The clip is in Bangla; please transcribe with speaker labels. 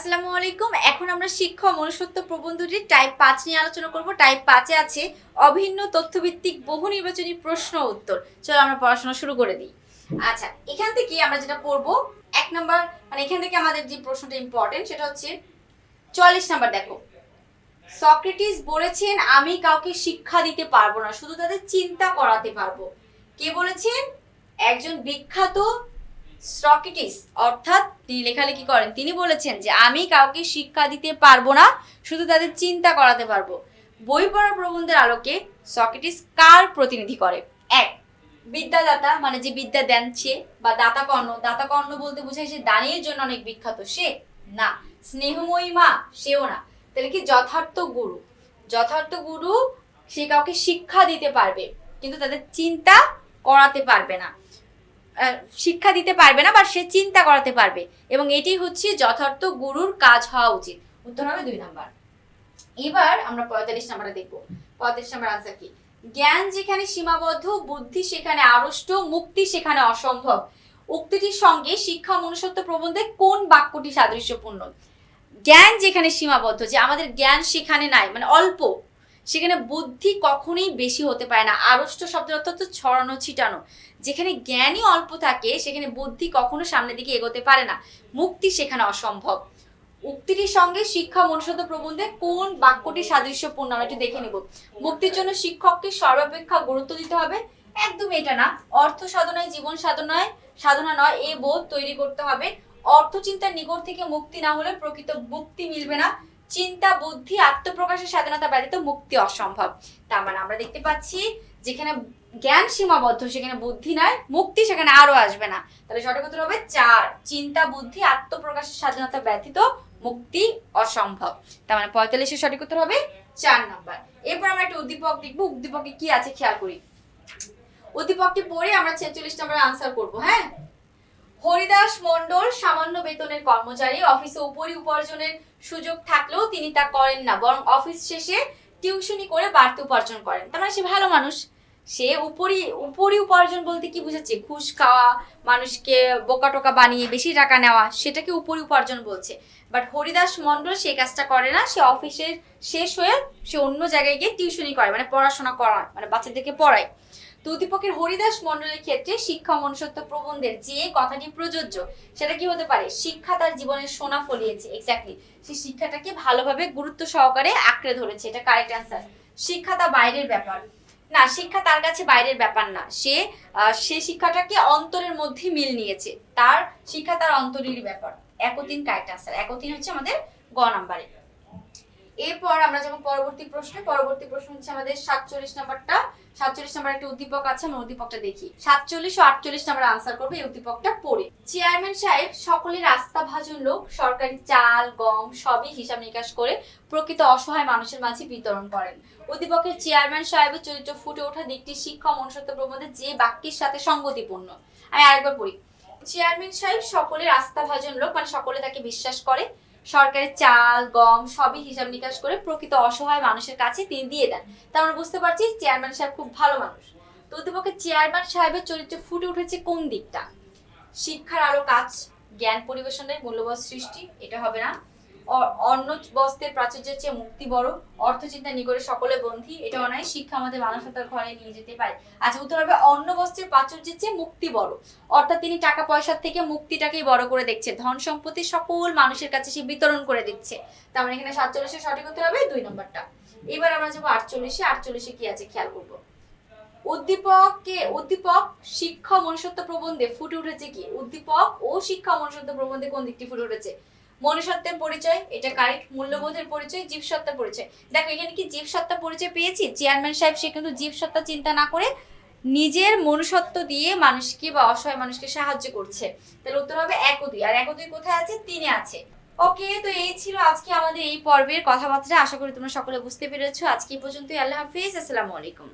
Speaker 1: আসসালামু আলাইকুম। এখন আমরা শিক্ষা মনুষ্যত্ব প্রবন্ধটির টাইপ পাঁচ নিয়ে আলোচনা করব। টাইপ পাঁচে আছে অভিন্ন তথ্যভিত্তিক বহু নির্বাচনী প্রশ্ন উত্তর। চলো আমরা পড়াশোনা শুরু করে দিই। আচ্ছা এখান থেকে আমরা যেটা করব, এক নাম্বার মানে এখান থেকে আমাদের যে প্রশ্নটা ইম্পর্টেন্ট সেটা হচ্ছে, চল্লিশ নাম্বার দেখো। সক্রেটিস বলেছেন, আমি কাউকে শিক্ষা দিতে পারব না, শুধু তাদের চিন্তা করাতে পারব। কে বলেছেন? একজন বিখ্যাত সক্রেটিস অর্থাৎ তিনি লেখালেখি করেন। তিনি বলেছেন যে, আমি কাউকে শিক্ষা দিতে পারব না, শুধু তাদের চিন্তা করাতে পারব। বই পড়া প্রবন্ধের আলোকে সক্রেটিস কার প্রতিনিধি করে? এক, বিদ্যাদাতা মানে যে বিদ্যা দেন সে, বা দাতা কর্ণ। দাতা কর্ণ বলতে বোঝায় যে, দানের জন্য অনেক বিখ্যাত সে। না, স্নেহময়ী মা, সেও না। তাহলে কি যথার্থ গুরু? যথার্থ গুরু সে কাউকে শিক্ষা দিতে পারবে, কিন্তু তাদের চিন্তা করাতে পারবে না। শিক্ষা দিতে পারবে না বা সে চিন্তা করাতে পারবে। এবং এটি হচ্ছে যথার্থ গুরুর কাজ হওয়া উচিত। উত্তর হবে দুই নাম্বার। এবার আমরা পঁয়তাল্লিশ নাম্বারে দেখব। পঁয়তাল্লিশ নাম্বার আনসার কি? জ্ঞান যেখানে সীমাবদ্ধ, বুদ্ধি সেখানে আড়ষ্ট, মুক্তি সেখানে অসম্ভব। উক্তিটির সঙ্গে শিক্ষা মনুষ্যত্ব প্রবন্ধে কোন বাক্যটি সাদৃশ্যপূর্ণ? জ্ঞান যেখানে সীমাবদ্ধ, যে আমাদের জ্ঞান সেখানে নাই মানে অল্প। সেখানে বুদ্ধি কখনোই বেশি হতে পারে না। আড়ষ্ট শব্দের অর্থ হচ্ছে ছড়ানো, ছিটানো। যেখানে জ্ঞানই অল্প থাকে, সেখানে বুদ্ধি কখনো সামনের দিকে এগোতে পারে না। মুক্তি সেখানে অসম্ভব। উক্তিটির সঙ্গে শিক্ষা, মনুষ্যত্ব প্রবন্ধে কোন বাক্যটি সাদৃশ্যপূর্ণ? আমরা একটু দেখে নেব। মুক্তির জন্য শিক্ষককে সর্বাপেক্ষা গুরুত্ব দিতে হবে। একদম এটা না। অর্থ সাধনায়, জীবন সাধনায়, সাধনা নয়, এ বোধ তৈরি করতে হবে। অর্থ চিন্তার নিকট থেকে মুক্তি না হলে প্রকৃত মুক্তি মিলবে না। চিন্তা, বুদ্ধি, আত্মপ্রকাশের স্বাধীনতা ব্যতীত মুক্তি অসম্ভব। তার মানে আমরা দেখতে পাচ্ছি, যেখানে জ্ঞান সীমাবদ্ধ, সেখানে বুদ্ধি নয়, মুক্তি সেখানে আরও আসবে না। তাহলে সঠিক উত্তর হবে চার, চিন্তা, বুদ্ধি, আত্মপ্রকাশের স্বাধীনতা ব্যতীত মুক্তি অসম্ভব। তার মানে পঁয়তাল্লিশের সঠিক উত্তর হবে চার নম্বর। এরপর আমরা একটা উদ্দীপক দেখব উদ্দীপকে কি আছে খেয়াল করি? উদ্দীপকটি পড়ে আমরা ছেচল্লিশ নাম্বার আনসার করব হ্যাঁ? হরিদাস মণ্ডল সামান্য বেতনের কর্মচারী অফিসে উপরি উপার্জনের সুযোগ থাকলেও তিনি তা করেন না, বরং অফিস শেষে টিউশনি করে বাড়তি উপার্জন করেন। তার মানে সে ভালো মানুষ। সে উপরি উপরি উপার্জন বলতে কি বুঝাচ্ছে? ঘুষ খাওয়া, মানুষকে বোকা টোকা বানিয়ে বেশি টাকা নেওয়া, সেটাকে উপরি উপার্জন বলছে। বাট হরিদাস মণ্ডল সেই কাজটা করে না, সে অফিসের শেষ হয়ে সে অন্য জায়গায় গিয়ে টিউশনি করে মানে পড়াশোনা করায় মানে বাচ্চাদেরকে পড়ায়। তো হরিদাস মণ্ডলের ক্ষেত্রে শিক্ষা মনুষ্যত্ব প্রবন্ধের যে কথাটি প্রযোজ্য, সেটা কি হতে পারে? শিক্ষা তার জীবনের সোনা ফলিয়েছে এক্স্যাক্টলি সেই শিক্ষাটাকে ভালোভাবে গুরুত্ব সহকারে আঁকড়ে ধরেছে, এটা কারেক্ট অ্যান্সার শিক্ষা তা বাইরের ব্যাপার। না, শিক্ষা তার কাছে বাইরের ব্যাপার না। সে সে শিক্ষাটাকে অন্তরের মধ্যে মিল নিয়েছে। তার শিক্ষা তার অন্তরেরই ব্যাপার। একতিন কারেক্ট অ্যান্সার একতিন হচ্ছে আমাদের গ নাম্বারে। এরপর আমরা যাব পরবর্তী প্রশ্নে। পরবর্তী প্রশ্ন হচ্ছে আমাদের সাতচল্লিশ নাম্বারটা। সাতচল্লিশ নাম্বার একটা উদ্দীপক আছে আমরা উদ্দীপকটা দেখি। সাতচল্লিশ ও আটচল্লিশ নাম্বার আনসার করবে, এই উদ্দীপকটা পড়ে। চেয়ারম্যান সাহেব সকলের আস্থাভাজন লোক, সরকারি চাল, গম সবই হিসাব নিকাশ করে প্রকৃত অসহায় মানুষের মাঝে বিতরণ করেন। উদ্দীপকের চেয়ারম্যান সাহেবের চরিত্র ফুটে ওঠা দিকটি শিক্ষা, মনুষ্যত্ব প্রবন্ধে যে বাক্যের সাথে সঙ্গতিপূর্ণ। আমি আরেকবার পড়ি। চেয়ারম্যান সাহেব সকলের আস্থাভাজন লোক মানে সকলে তাকে বিশ্বাস করে। সরকারের চাল, গম সবই হিসাব নিকাশ করে প্রকৃত অসহায় মানুষের কাছে তিনি দিয়ে দেন। তা আমরা বুঝতে পারছি চেয়ারম্যান সাহেব খুব ভালো মানুষ। উদ্দীপকের চেয়ারম্যান সাহেবের চরিত্র ফুটে উঠেছে কোন দিকটা? শিক্ষার আরও কাজ, জ্ঞান পরিবেশনের মূল্যবোধ সৃষ্টি, এটা হবে না। অ- অন্ন বস্ত্রের প্রাচুর্যের চেয়ে মুক্তি বড়। অর্থচিন্তা নিকটে সকলে বন্ধী এটা নয় শিক্ষা আমাদের মানসতার ঘরে নিয়ে যেতে পারে। আচ্ছা উত্তর হবে অন্ন বস্ত্রের প্রাচুর্যের চেয়ে মুক্তি বড়। অর্থাৎ তিনি টাকা পয়সার থেকে মুক্তিটাকেই বড় করে দেখছে। ধন সম্পত্তি সকল মানুষের কাছে সে বিতরণ করে দিচ্ছে। তার মানে এখানে সাতচল্লিশে সঠিক উত্তর হবে দুই নম্বরটা। এবার আমরা যাব আটচল্লিশে। আটচল্লিশে কি আছে? খেয়াল করব। উদ্দীপককে, উদ্দীপক শিক্ষা মনুষ্যত্ব প্রবন্ধে ফুটে উঠেছে কি? উদ্দীপক ও শিক্ষা মনুষ্যত্ব প্রবন্ধে কোন দিকটি ফুটে উঠেছে? মনুষ্যত্বের পরিচয়, এটা কারেক্ট মূল্যবোধের পরিচয়, জীবসত্তার পরিচয়। দেখো, এখানে কি জীবসত্তা পরিচয় পেয়েছি? চেয়ারম্যান সাহেব, সে কিন্তু জীবসত্তা চিন্তা না করে নিজের মনুষ্যত্ব দিয়ে মানুষকে বা অসহায় মানুষকে সাহায্য করছে। তাহলে উত্তর হবে এক ও দুই। আর এক ও দুই কোথায় আছে? তিনে আছে। ওকে, তো এই ছিল আজকে আমাদের এই পর্বের কথাবার্তা। আশা করি তোমরা সকলে বুঝতে পেরেছ। আজকে এই পর্যন্তই। আল্লাহ হাফিজ। আসসালামু আলাইকুম।